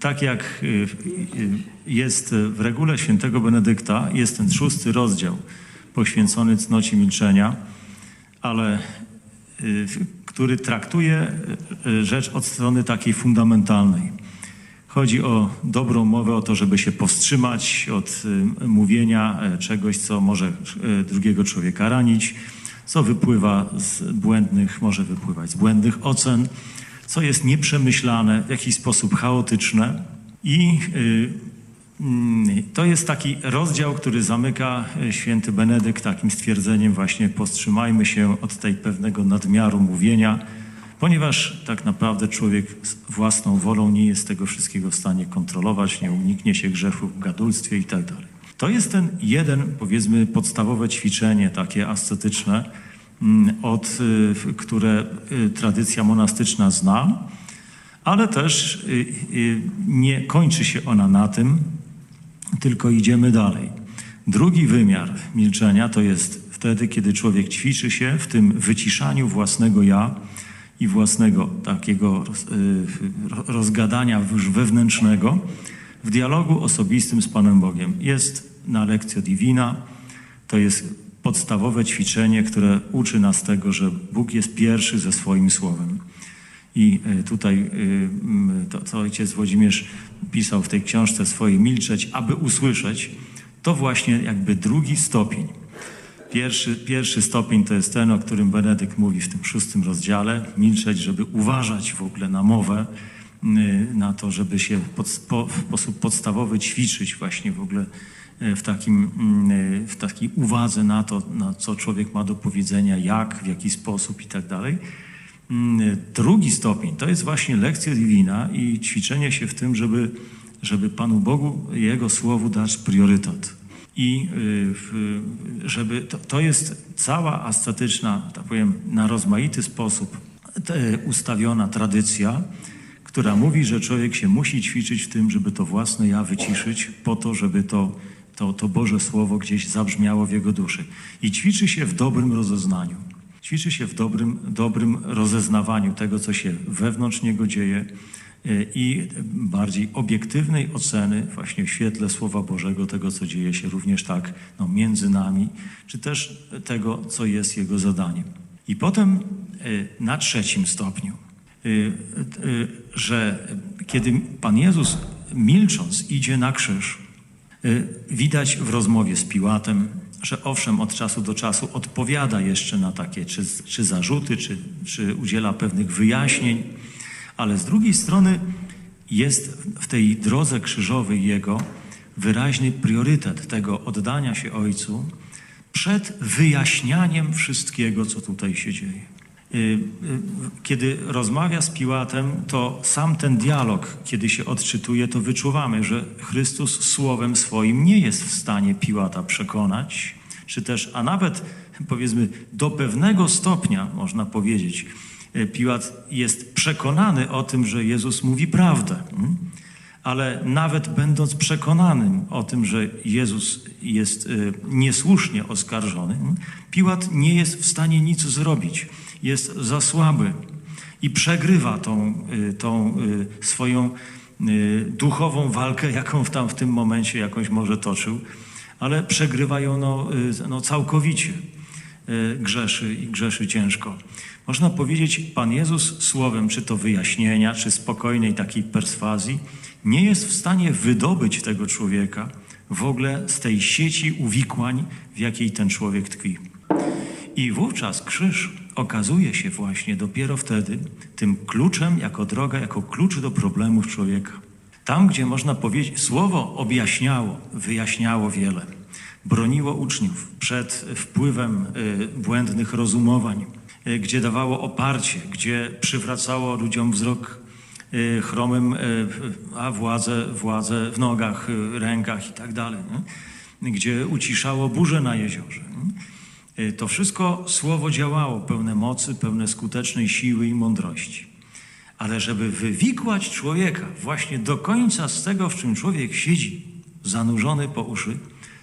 Tak jak y, y, jest w regule świętego Benedykta, jest ten szósty rozdział poświęcony cnocie milczenia, ale y, który traktuje rzecz od strony takiej fundamentalnej. Chodzi o dobrą mowę, o to, żeby się powstrzymać od mówienia czegoś, co może drugiego człowieka ranić, co wypływa z błędnych, może wypływać z błędnych ocen, co jest nieprzemyślane, w jakiś sposób chaotyczne. I y, mm, to jest taki rozdział, który zamyka y, święty Benedykt takim stwierdzeniem właśnie powstrzymajmy się od tej pewnego nadmiaru mówienia, ponieważ tak naprawdę człowiek własną wolą nie jest tego wszystkiego w stanie kontrolować, nie uniknie się grzechu w gadulstwie i tak. To jest ten jeden, powiedzmy, podstawowe ćwiczenie takie ascetyczne, od, y, które y, tradycja monastyczna zna, ale też y, nie kończy się ona na tym, tylko idziemy dalej. Drugi wymiar milczenia to jest wtedy, kiedy człowiek ćwiczy się w tym wyciszaniu własnego ja i własnego takiego rozgadania wewnętrznego w dialogu osobistym z Panem Bogiem. Jest na lekcja divina, to jest podstawowe ćwiczenie, które uczy nas tego, że Bóg jest pierwszy ze swoim słowem. I e, tutaj e, to, co ojciec Włodzimierz pisał w tej książce swojej, milczeć, aby usłyszeć, to właśnie jakby drugi stopień. Pierwszy, pierwszy stopień to jest ten, o którym Benedykt mówi w tym szóstym rozdziale, milczeć, żeby uważać w ogóle na mowę, na to, żeby się pod, po, w sposób podstawowy ćwiczyć właśnie w ogóle E, w, takim, mm, e, w takiej uwadze na to, na co człowiek ma do powiedzenia, jak, w jaki sposób i tak dalej. Mm, drugi stopień to jest właśnie lekcja divina i ćwiczenie się w tym, żeby, żeby Panu Bogu, Jego Słowu dać priorytet. I e, żeby to, to jest cała ascetyczna, tak powiem, na rozmaity sposób ustawiona tradycja, która mówi, że człowiek się musi ćwiczyć w tym, żeby to własne ja wyciszyć, po to, żeby to to, to Boże Słowo gdzieś zabrzmiało w jego duszy. I ćwiczy się w dobrym rozeznaniu. Ćwiczy się w dobrym, dobrym rozeznawaniu tego, co się wewnątrz niego dzieje e, i bardziej obiektywnej oceny właśnie w świetle Słowa Bożego tego, co dzieje się również tak no, między nami, czy też tego, co jest jego zadaniem. I potem e, na trzecim stopniu, e, że kiedy Pan Jezus milcząc idzie na krzyż, widać w rozmowie z Piłatem, że owszem, od czasu do czasu odpowiada jeszcze na takie czy, czy zarzuty, czy, czy udziela pewnych wyjaśnień, ale z drugiej strony jest w tej drodze krzyżowej jego wyraźny priorytet tego oddania się Ojcu przed wyjaśnianiem wszystkiego, co tutaj się dzieje. Y, y, kiedy rozmawia z Piłatem, to sam ten dialog, kiedy się odczytuje, to wyczuwamy, że Chrystus słowem swoim nie jest w stanie Piłata przekonać, czy też, a nawet powiedzmy do pewnego stopnia, można powiedzieć, y, Piłat jest przekonany o tym, że Jezus mówi prawdę. Hmm? Ale nawet będąc przekonanym o tym, że Jezus jest niesłusznie oskarżony, hmm? Piłat nie jest w stanie nic zrobić jest za słaby i przegrywa tą, y, tą y, swoją y, duchową walkę, jaką tam w tym momencie jakąś może toczył, ale przegrywa ją no, no całkowicie. Grzeszy i grzeszy ciężko. Można powiedzieć, Pan Jezus słowem, czy to wyjaśnienia, czy spokojnej takiej perswazji, nie jest w stanie wydobyć tego człowieka w ogóle z tej sieci uwikłań, w jakiej ten człowiek tkwi. I wówczas krzyż okazuje się właśnie dopiero wtedy tym kluczem, jako droga, jako klucz do problemów człowieka. Tam, gdzie można powiedzieć, słowo objaśniało, wyjaśniało wiele, broniło uczniów przed wpływem y, błędnych rozumowań, y, gdzie dawało oparcie, gdzie przywracało ludziom wzrok y, chromym, a władzę, władzę w nogach, rękach i tak dalej, gdzie uciszało burzę na jeziorze. Y, to wszystko słowo działało, pełne mocy, pełne skutecznej siły i mądrości. Ale żeby wywikłać człowieka właśnie do końca z tego, w czym człowiek siedzi, zanurzony po uszy,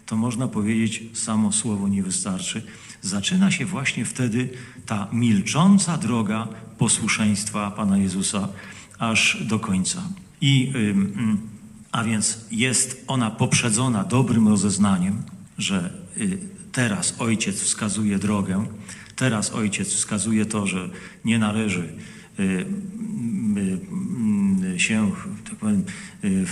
to można powiedzieć, samo słowo nie wystarczy. Zaczyna się właśnie wtedy ta milcząca droga posłuszeństwa Pana Jezusa aż do końca. I, ym, a więc jest ona poprzedzona dobrym rozeznaniem, że y, teraz ojciec wskazuje drogę, teraz ojciec wskazuje to, że nie należy y, y, się tak powiem, y,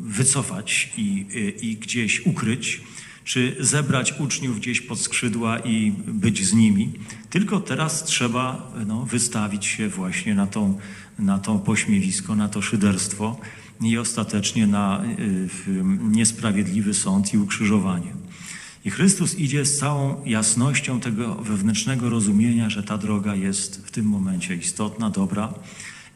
wycofać i, i gdzieś ukryć, czy zebrać uczniów gdzieś pod skrzydła i być z nimi. Tylko teraz trzeba no, wystawić się właśnie na, na to pośmiewisko, na to szyderstwo i ostatecznie na niesprawiedliwy sąd i ukrzyżowanie. I Chrystus idzie z całą jasnością tego wewnętrznego rozumienia, że ta droga jest w tym momencie istotna, dobra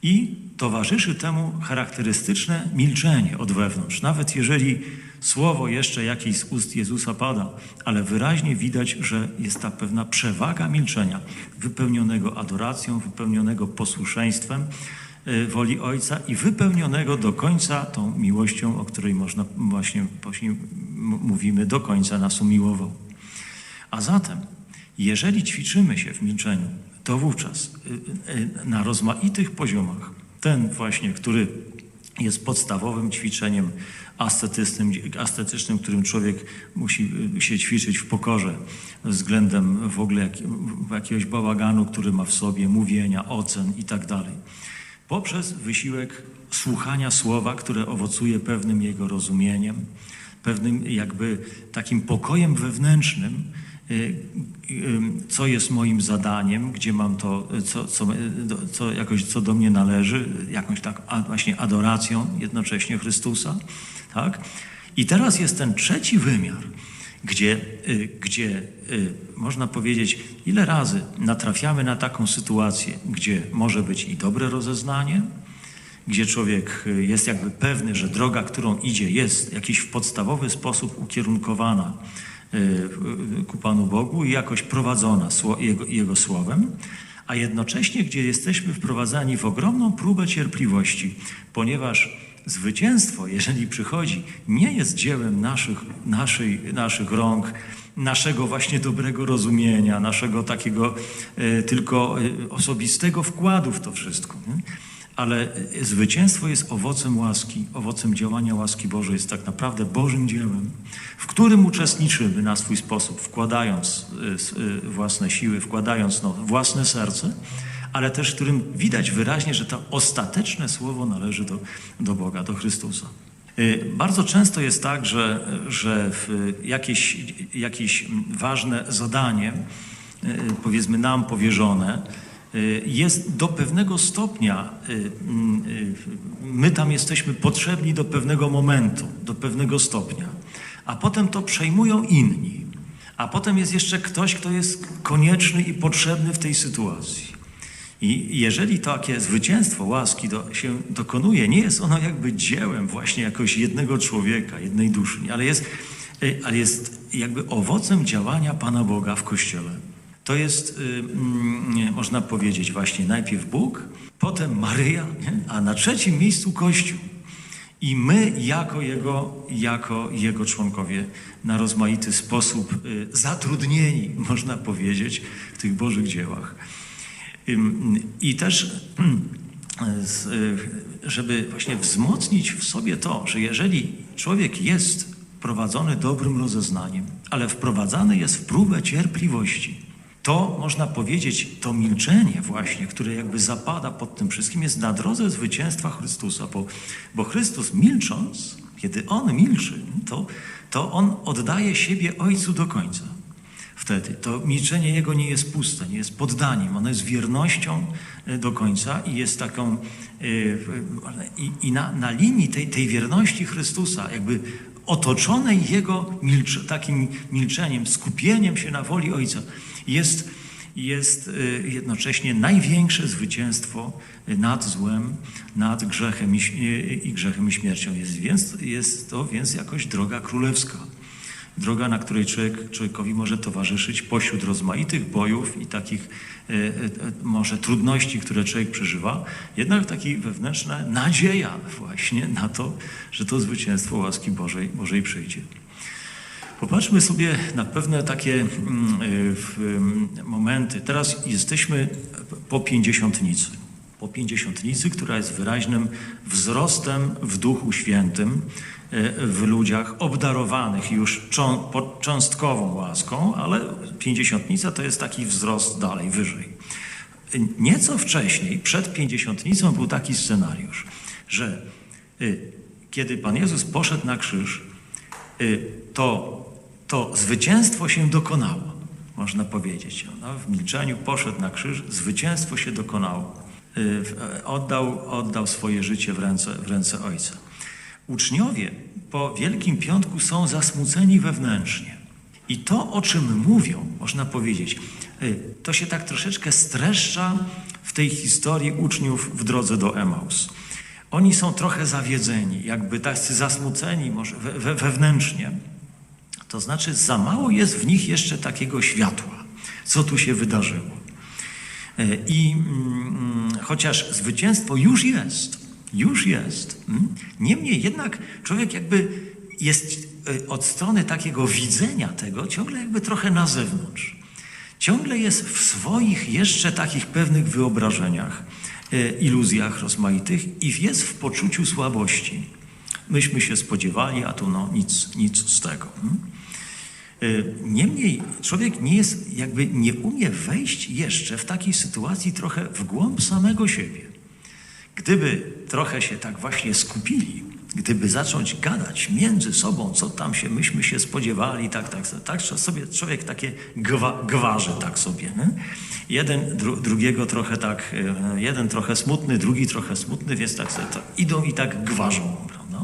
i towarzyszy temu charakterystyczne milczenie od wewnątrz. Nawet jeżeli słowo jeszcze jakieś z ust Jezusa pada, ale wyraźnie widać, że jest ta pewna przewaga milczenia, wypełnionego adoracją, wypełnionego posłuszeństwem, woli Ojca i wypełnionego do końca tą miłością, o której można właśnie, m- mówimy, do końca nas umiłował. A zatem, jeżeli ćwiczymy się w milczeniu, to wówczas y, y, na rozmaitych poziomach, ten właśnie, który jest podstawowym ćwiczeniem ascetycznym, ascetycznym, którym człowiek musi y, się ćwiczyć w pokorze względem w ogóle jak, jakiegoś bałaganu, który ma w sobie, mówienia, ocen i tak. Poprzez wysiłek słuchania słowa, które owocuje pewnym jego rozumieniem, pewnym jakby takim pokojem wewnętrznym, y, y, co jest moim zadaniem, gdzie mam to, co, co, do- co, jakoś, co do mnie należy, jakąś tak właśnie adoracją jednocześnie Chrystusa. Tak? I teraz jest ten trzeci wymiar, gdzie, y, gdzie y, można powiedzieć, ile razy natrafiamy na taką sytuację, gdzie może być i dobre rozeznanie, gdzie człowiek y, jest jakby pewny, że droga, którą idzie, jest jakiś w podstawowy sposób ukierunkowana ku Panu Bogu i jakoś prowadzona jego, jego słowem, a jednocześnie, gdzie jesteśmy wprowadzani w ogromną próbę cierpliwości, ponieważ zwycięstwo, jeżeli przychodzi, nie jest dziełem naszych, naszej, naszych rąk, naszego właśnie dobrego rozumienia, naszego takiego e, tylko e, osobistego wkładu w to wszystko. Nie? Ale e, zwycięstwo jest owocem łaski, owocem działania łaski Bożej, jest tak naprawdę Bożym dziełem, w którym uczestniczymy na swój sposób, wkładając własne siły, wkładając no, własne serce, ale też w którym widać wyraźnie, że to ostateczne słowo należy do, do Boga, do Chrystusa. Y, Bardzo często jest tak, że, że jakieś, jakieś ważne zadanie, y, powiedzmy nam powierzone, y, jest do pewnego stopnia, my tam jesteśmy potrzebni do pewnego momentu, do pewnego stopnia, a potem to przejmują inni. A potem jest jeszcze ktoś, kto jest konieczny i potrzebny w tej sytuacji. I jeżeli takie zwycięstwo łaski do, się dokonuje, nie jest ono jakby dziełem właśnie jakoś jednego człowieka, jednej duszy, ale jest, y, ale jest jakby owocem działania Pana Boga w Kościele. To jest, y, mm, można powiedzieć, właśnie najpierw Bóg, potem Maryja, nie? a na trzecim miejscu Kościół. I my jako jego, jako jego członkowie na rozmaity sposób y, zatrudnieni, można powiedzieć, w tych Bożych dziełach. I też, y, żeby właśnie wzmocnić w sobie to, że jeżeli człowiek jest prowadzony dobrym rozeznaniem, ale wprowadzany jest w próbę cierpliwości, to można powiedzieć, to milczenie właśnie, które jakby zapada pod tym wszystkim, jest na drodze zwycięstwa Chrystusa, bo, bo Chrystus milcząc, kiedy On milczy, to, to On oddaje siebie Ojcu do końca wtedy. To milczenie Jego nie jest puste, nie jest poddaniem, ono jest wiernością e, do końca i jest taką, e, i, na, na linii tej, tej wierności Chrystusa, jakby otoczonej Jego milcz, takim milczeniem, skupieniem się na woli Ojca, jest, jest e, jednocześnie największe zwycięstwo nad złem, nad grzechem i, i grzechem i śmiercią. Jest, więc, jest to więc jakoś droga królewska. Droga, na której człowiek, człowiekowi może towarzyszyć pośród rozmaitych bojów i takich e, e, e, może trudności, które człowiek przeżywa, jednak taki wewnętrzna nadzieja właśnie na to, że to zwycięstwo łaski Bożej, Bożej przyjdzie. Popatrzmy sobie na pewne takie mm, ym, momenty. Teraz jesteśmy po pięćdziesiątnicy. Po pięćdziesiątnicy, która jest wyraźnym wzrostem w Duchu Świętym e, w ludziach obdarowanych już cząstkową łaską, ale pięćdziesiątnica to jest taki wzrost dalej, wyżej. Nieco wcześniej, przed pięćdziesiątnicą, był taki scenariusz, że y, kiedy Pan Jezus poszedł na krzyż, y, to, to zwycięstwo się dokonało, można powiedzieć. No, w milczeniu poszedł na krzyż, zwycięstwo się dokonało. Y, Oddał, oddał swoje życie w ręce, w ręce Ojca. Uczniowie po Wielkim Piątku są zasmuceni wewnętrznie. I to, o czym mówią, można powiedzieć, y, to się tak troszeczkę streszcza w tej historii uczniów w drodze do Emaus. Oni są trochę zawiedzeni, jakby tacy zasmuceni może we, wewnętrznie. To znaczy, za mało jest w nich jeszcze takiego światła, co tu się wydarzyło. E, I mm, chociaż zwycięstwo już jest, już jest, mm, niemniej jednak człowiek jakby jest e, od strony takiego widzenia tego ciągle jakby trochę na zewnątrz. Ciągle jest w swoich jeszcze takich pewnych wyobrażeniach, e, iluzjach rozmaitych i jest w poczuciu słabości. Myśmy się spodziewali, a tu no nic, nic z tego. Y, Niemniej człowiek nie jest, jakby nie umie wejść jeszcze w takiej sytuacji trochę w głąb samego siebie. Gdyby trochę się tak właśnie skupili, gdyby zacząć gadać między sobą, co tam się myśmy się spodziewali, tak, tak, tak sobie człowiek takie gwa, gwarzy tak sobie. Nie? Jeden dru, drugiego trochę tak, e, jeden trochę smutny, drugi trochę smutny, więc tak sobie tak idą i tak gwarzą, prawda?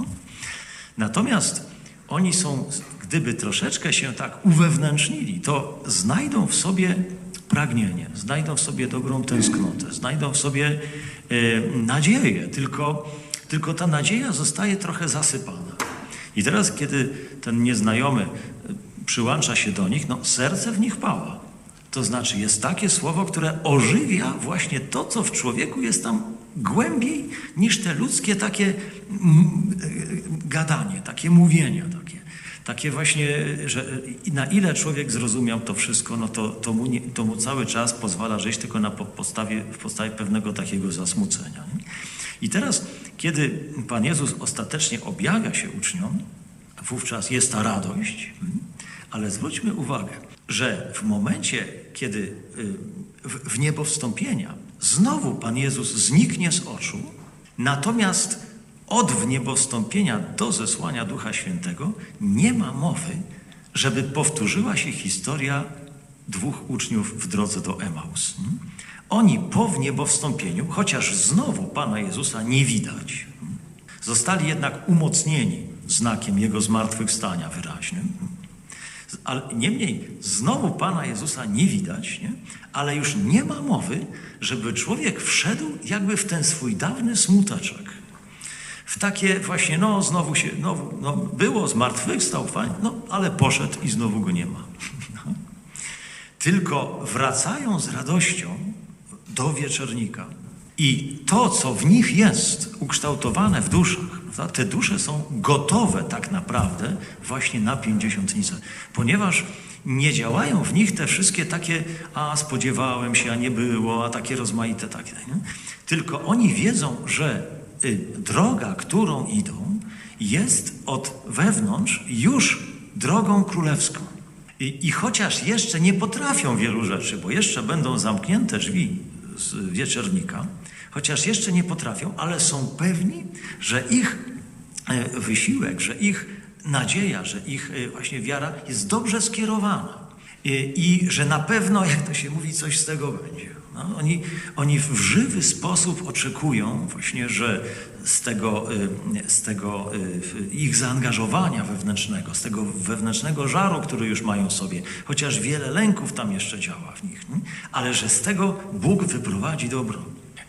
Natomiast oni są, gdyby troszeczkę się tak uwewnętrznili, to znajdą w sobie pragnienie, znajdą w sobie dobrą tęsknotę, znajdą w sobie e, nadzieję, tylko, tylko ta nadzieja zostaje trochę zasypana. I teraz, kiedy ten nieznajomy e, przyłącza się do nich, no serce w nich pała. To znaczy jest takie słowo, które ożywia właśnie to, co w człowieku jest tam głębiej niż te ludzkie takie e, gadanie, takie mówienia, takie, takie właśnie, że na ile człowiek zrozumiał to wszystko, no to, to, mu, nie, to mu cały czas pozwala żyć tylko na po- podstawie, w podstawie pewnego takiego zasmucenia. Nie? I teraz, kiedy Pan Jezus ostatecznie objawia się uczniom, wówczas jest ta radość, mm, ale zwróćmy uwagę, że w momencie, kiedy y, w niebo wstąpienia znowu Pan Jezus zniknie z oczu, natomiast od wniebowstąpienia do zesłania Ducha Świętego nie ma mowy, żeby powtórzyła się historia dwóch uczniów w drodze do Emaus. Mm? Oni po wniebowstąpieniu, chociaż znowu Pana Jezusa nie widać, mm, zostali jednak umocnieni znakiem Jego zmartwychwstania wyraźnym. Ale niemniej znowu Pana Jezusa nie widać, nie? ale już nie ma mowy, żeby człowiek wszedł jakby w ten swój dawny smuteczek. W takie właśnie, no znowu się, no, no było, zmartwychwstał, fajnie, no ale poszedł i znowu go nie ma. Tylko wracają z radością do wieczornika. I to, co w nich jest ukształtowane w duszach, prawda, te dusze są gotowe tak naprawdę właśnie na pięćdziesiątnicę, ponieważ nie działają w nich te wszystkie takie, a spodziewałem się, a nie było, a takie rozmaite takie. Nie? Tylko oni wiedzą, że droga, którą idą, jest od wewnątrz już drogą królewską. I, I chociaż jeszcze nie potrafią wielu rzeczy, bo jeszcze będą zamknięte drzwi z wieczornika, chociaż jeszcze nie potrafią, ale są pewni, że ich e, wysiłek, że ich nadzieja, że ich e, właśnie wiara jest dobrze skierowana i, i że na pewno, jak to się mówi, coś z tego będzie. No, oni, oni w żywy sposób oczekują właśnie, że z tego, y, z tego y, ich zaangażowania wewnętrznego, z tego wewnętrznego żaru, który już mają w sobie, chociaż wiele lęków tam jeszcze działa w nich, nie? ale że z tego Bóg wyprowadzi dobro.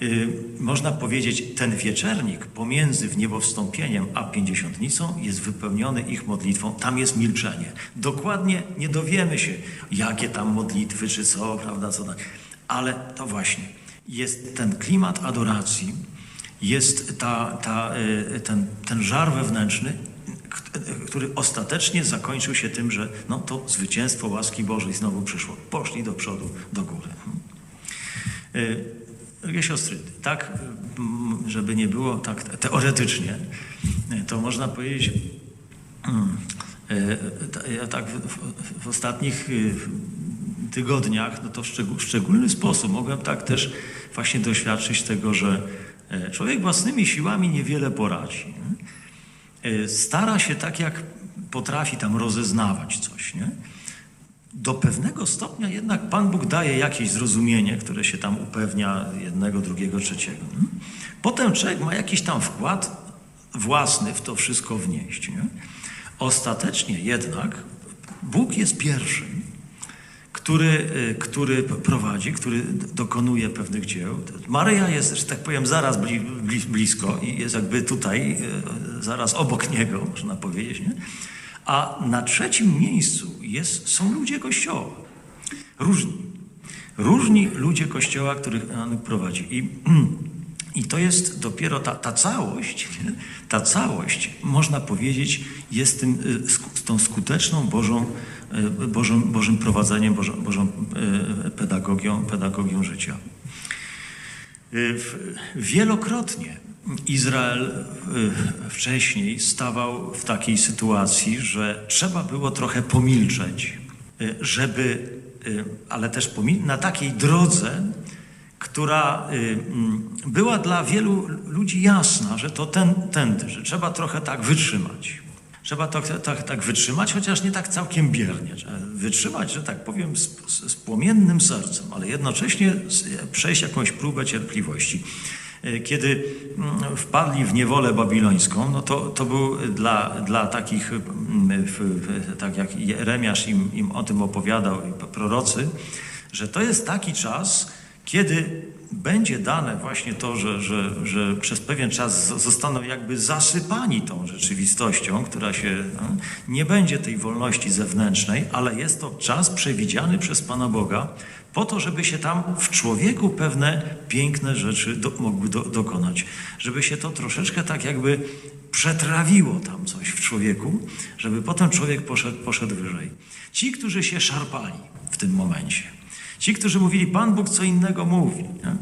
Y, Można powiedzieć, ten wieczernik pomiędzy wniebowstąpieniem a pięćdziesiątnicą jest wypełniony ich modlitwą. Tam jest milczenie. Dokładnie nie dowiemy się, jakie tam modlitwy czy co, prawda, co tak. Ale to właśnie jest ten klimat adoracji, jest ta, ta, y, ten, ten żar wewnętrzny, który ostatecznie zakończył się tym, że no, to zwycięstwo łaski Bożej znowu przyszło. Poszli do przodu, do góry. Y, Drogie siostry, tak, mm, żeby nie było tak teoretycznie, to można powiedzieć, mm, ta- ja tak w, w, w ostatnich y, tygodniach, no to w w szczególny sposób mogłem tak też właśnie doświadczyć tego, że e, człowiek własnymi siłami niewiele poradzi. E, Stara się tak, jak potrafi tam rozeznawać coś, nie? Do pewnego stopnia jednak Pan Bóg daje jakieś zrozumienie, które się tam upewnia jednego, drugiego, trzeciego. Potem człowiek ma jakiś tam wkład własny w to wszystko wnieść. Nie? Ostatecznie jednak Bóg jest pierwszym, który, y, który prowadzi, który dokonuje pewnych dzieł. Maryja jest, że tak powiem, zaraz bli, bli, blisko i jest jakby tutaj, y, zaraz obok niego, można powiedzieć. Nie? A na trzecim miejscu jest, są ludzie Kościoła. Różni. Różni ludzie Kościoła, których on prowadzi. I, i to jest dopiero ta, ta całość, ta całość, można powiedzieć, jest tym, y, tą skuteczną Bożą, y, Bożą, Bożym prowadzeniem, Bożą, Bożą y, pedagogią, pedagogią życia. W- Wielokrotnie Izrael wcześniej stawał w takiej sytuacji, że trzeba było trochę pomilczeć, żeby, ale też na takiej drodze, która była dla wielu ludzi jasna, że to ten, tędy, że trzeba trochę tak wytrzymać. Trzeba to, tak, tak wytrzymać, chociaż nie tak całkiem biernie. Trzeba wytrzymać, że tak powiem, z, z, płomiennym sercem, ale jednocześnie przejść jakąś próbę cierpliwości. E, Kiedy mm, wpadli w niewolę babilońską, no to, to był dla, dla takich, mm, tak jak Jeremiasz im, im o tym opowiadał, prorocy, że to jest taki czas, kiedy będzie dane właśnie to, że, że, że przez pewien czas zostaną jakby zasypani tą rzeczywistością, która się no, nie będzie tej wolności zewnętrznej, ale jest to czas przewidziany przez Pana Boga po to, żeby się tam w człowieku pewne piękne rzeczy do, mogły do, dokonać, żeby się to troszeczkę tak jakby przetrawiło tam coś w człowieku, żeby potem człowiek poszedł, poszedł wyżej. Ci, którzy się szarpali w tym momencie, Ci, którzy mówili, Pan Bóg co innego mówi, nie?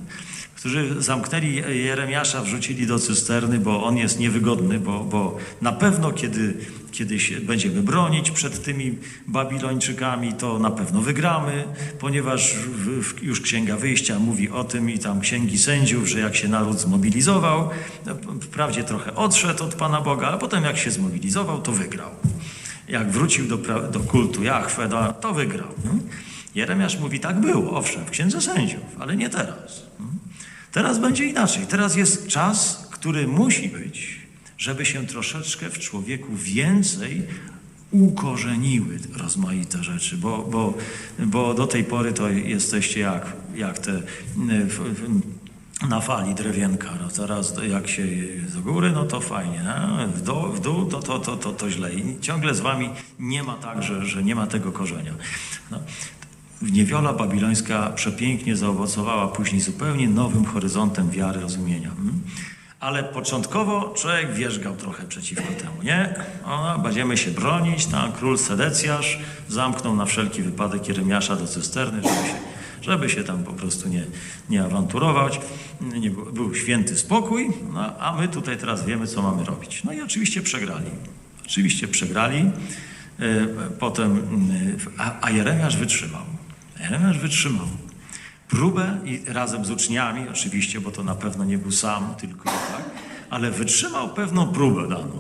którzy zamknęli Jeremiasza, wrzucili do cysterny, bo on jest niewygodny, bo, bo na pewno kiedy, kiedy się będziemy bronić przed tymi Babilończykami, to na pewno wygramy, ponieważ w, w, już Księga Wyjścia mówi o tym i tam Księgi Sędziów, że jak się naród zmobilizował, no, wprawdzie trochę odszedł od Pana Boga, ale potem jak się zmobilizował, to wygrał. Jak wrócił do, do kultu Jahwe, no, to wygrał. nie? Jeremiasz mówi, tak było, owszem, w Księdze Sędziów, ale nie teraz. Teraz będzie inaczej. Teraz jest czas, który musi być, żeby się troszeczkę w człowieku więcej ukorzeniły rozmaite rzeczy, bo, bo, bo do tej pory to jesteście jak, jak te na fali drewienka. No teraz jak się do góry, no to fajnie, no, w dół, w dół to, to, to, to, to źle. I ciągle z wami nie ma tak, że, że nie ma tego korzenia. No. Niewiola babilońska przepięknie zaowocowała później zupełnie nowym horyzontem wiary, rozumienia. mm. Ale początkowo człowiek wierzgał trochę przeciwko temu, nie? O, będziemy się bronić, tam król Sedecjasz zamknął na wszelki wypadek Jeremiasza do cysterny, żeby się, żeby się tam po prostu nie, nie awanturować. Nie był, był święty spokój, no, a my tutaj teraz wiemy, co mamy robić. No i oczywiście przegrali. Oczywiście przegrali. E, Potem, mm, a, a Jeremiasz wytrzymał. Jeremiasz wytrzymał próbę i razem z uczniami, oczywiście, bo to na pewno nie był sam, tylko tak, ale wytrzymał pewną próbę daną.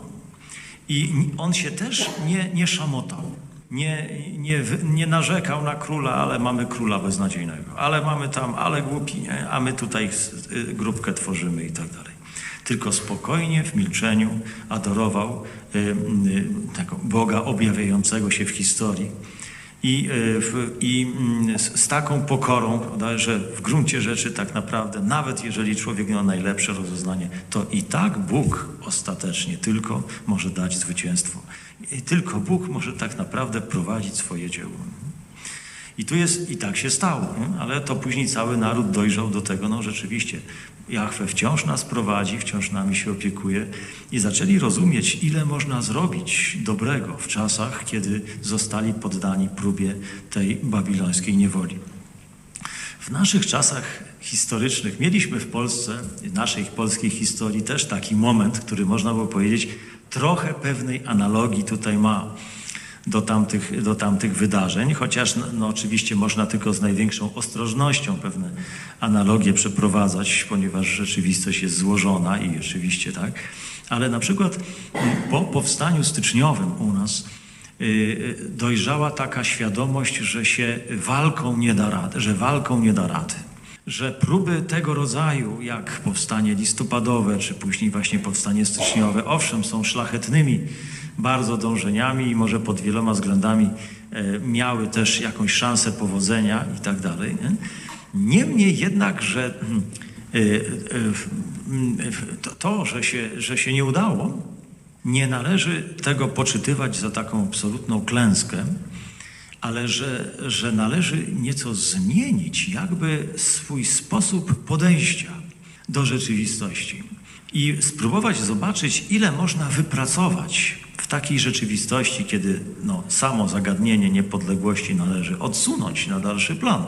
I on się też nie, nie szamotał. Nie, nie, nie narzekał na króla, ale mamy króla beznadziejnego. Ale mamy tam, ale głupi, nie? a my tutaj y, grupkę tworzymy i tak dalej. Tylko spokojnie, w milczeniu adorował y, y, tego Boga objawiającego się w historii. I, w, i mm, z, taką pokorą, prawda, że w gruncie rzeczy tak naprawdę, nawet jeżeli człowiek ma najlepsze rozeznanie, to i tak Bóg ostatecznie tylko może dać zwycięstwo. I tylko Bóg może tak naprawdę prowadzić swoje dzieło. I tu jest, i tak się stało, ale to później cały naród dojrzał do tego, no rzeczywiście, Jahwe wciąż nas prowadzi, wciąż nami się opiekuje i zaczęli rozumieć, ile można zrobić dobrego w czasach, kiedy zostali poddani próbie tej babilońskiej niewoli. W naszych czasach historycznych mieliśmy w Polsce, w naszej polskiej historii też taki moment, który można było powiedzieć, trochę pewnej analogii tutaj ma do tamtych, do tamtych wydarzeń, chociaż no, no, oczywiście można tylko z największą ostrożnością pewne analogie przeprowadzać, ponieważ rzeczywistość jest złożona i oczywiście tak. Ale na przykład po powstaniu styczniowym u nas yy, dojrzała taka świadomość, że się walką nie da rady, że walką nie da rady że próby tego rodzaju, jak powstanie listopadowe, czy później właśnie powstanie styczniowe, owszem, są szlachetnymi bardzo dążeniami i może pod wieloma względami e, miały też jakąś szansę powodzenia i tak dalej. nie? Niemniej jednak, że e, e, to że, się, że się nie udało, nie należy tego poczytywać za taką absolutną klęskę, ale że, że należy nieco zmienić jakby swój sposób podejścia do rzeczywistości i spróbować zobaczyć, ile można wypracować w takiej rzeczywistości, kiedy no, samo zagadnienie niepodległości należy odsunąć na dalszy plan,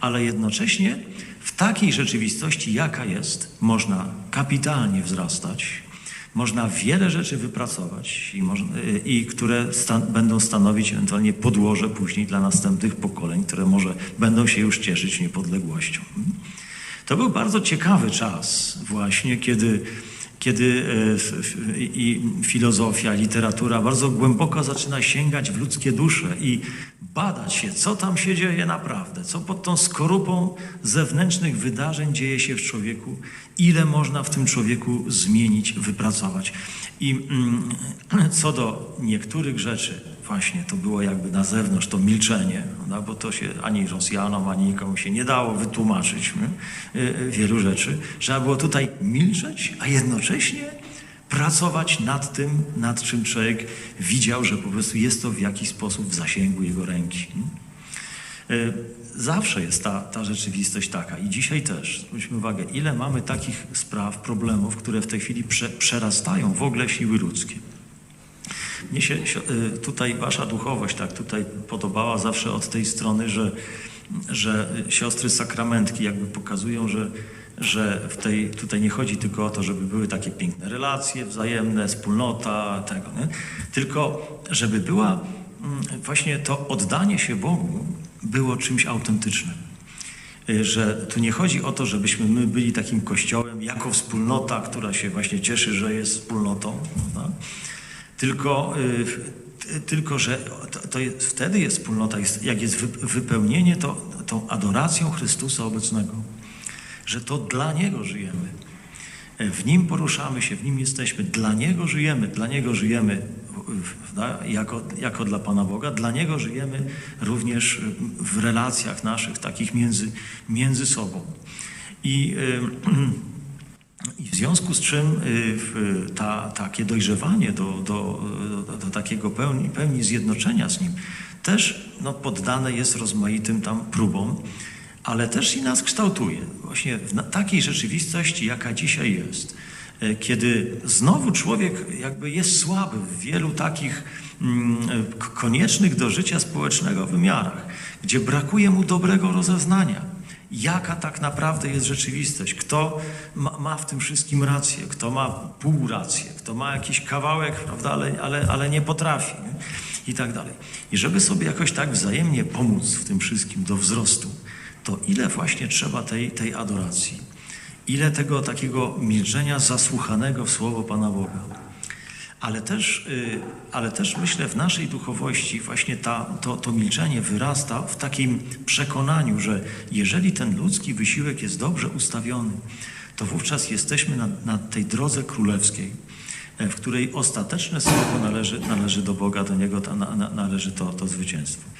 ale jednocześnie w takiej rzeczywistości, jaka jest, można kapitalnie wzrastać, można wiele rzeczy wypracować i, można, i które stan będą stanowić ewentualnie podłoże później dla następnych pokoleń, które może będą się już cieszyć niepodległością. To był bardzo ciekawy czas właśnie, kiedy kiedy e, i filozofia, literatura bardzo głęboko zaczyna sięgać w ludzkie dusze i badać się, co tam się dzieje naprawdę, co pod tą skorupą zewnętrznych wydarzeń dzieje się w człowieku, ile można w tym człowieku zmienić, wypracować. I mm, co do niektórych rzeczy, właśnie to było jakby na zewnątrz, to milczenie, bo to się ani Rosjanom, ani nikomu się nie dało wytłumaczyć nie? Y, wielu rzeczy. Trzeba było tutaj milczeć, a jednocześnie pracować nad tym, nad czym człowiek widział, że po prostu jest to w jakiś sposób w zasięgu jego ręki. Y, zawsze jest ta, ta rzeczywistość taka i dzisiaj też. Zwróćmy uwagę, ile mamy takich spraw, problemów, które w tej chwili prze, przerastają w ogóle siły ludzkie. Mnie się y, tutaj wasza duchowość tak tutaj podobała zawsze od tej strony, że, że siostry sakramentki jakby pokazują, że, że w tej, tutaj nie chodzi tylko o to, żeby były takie piękne relacje wzajemne, wspólnota, tego, nie? tylko żeby była mm, właśnie to oddanie się Bogu było czymś autentycznym. Y, że tu nie chodzi o to, żebyśmy my byli takim kościołem jako wspólnota, która się właśnie cieszy, że jest wspólnotą, prawda? Tylko, y, tylko że to, jest, wtedy jest wspólnota, jak jest wypełnienie to, tą adoracją Chrystusa obecnego, że to dla Niego żyjemy. W Nim poruszamy się, w Nim jesteśmy, dla Niego żyjemy, dla Niego żyjemy jako, jako dla Pana Boga, dla Niego żyjemy również w relacjach naszych, takich między, między sobą. I I w związku z czym y, ta, takie dojrzewanie do, do, do, do takiego pełni, pełni zjednoczenia z Nim też no, poddane jest rozmaitym tam próbom, ale też i nas kształtuje. Właśnie w takiej rzeczywistości, jaka dzisiaj jest, y, kiedy znowu człowiek jakby jest słaby w wielu takich mm, koniecznych do życia społecznego wymiarach, gdzie brakuje mu dobrego rozeznania jaka tak naprawdę jest rzeczywistość, kto ma, ma, w tym wszystkim rację, kto ma pół rację, kto ma jakiś kawałek, prawda, ale, ale, ale nie potrafi nie? i tak dalej. I żeby sobie jakoś tak wzajemnie pomóc w tym wszystkim do wzrostu, to ile właśnie trzeba tej, tej adoracji, ile tego takiego milczenia zasłuchanego w słowo Pana Boga ale też, y, ale też myślę w naszej duchowości właśnie ta, to, to milczenie wyrasta w takim przekonaniu, że jeżeli ten ludzki wysiłek jest dobrze ustawiony, to wówczas jesteśmy na, na tej drodze królewskiej, e, w której ostateczne słowo należy, należy do Boga, do Niego ta, na, należy to, to zwycięstwo.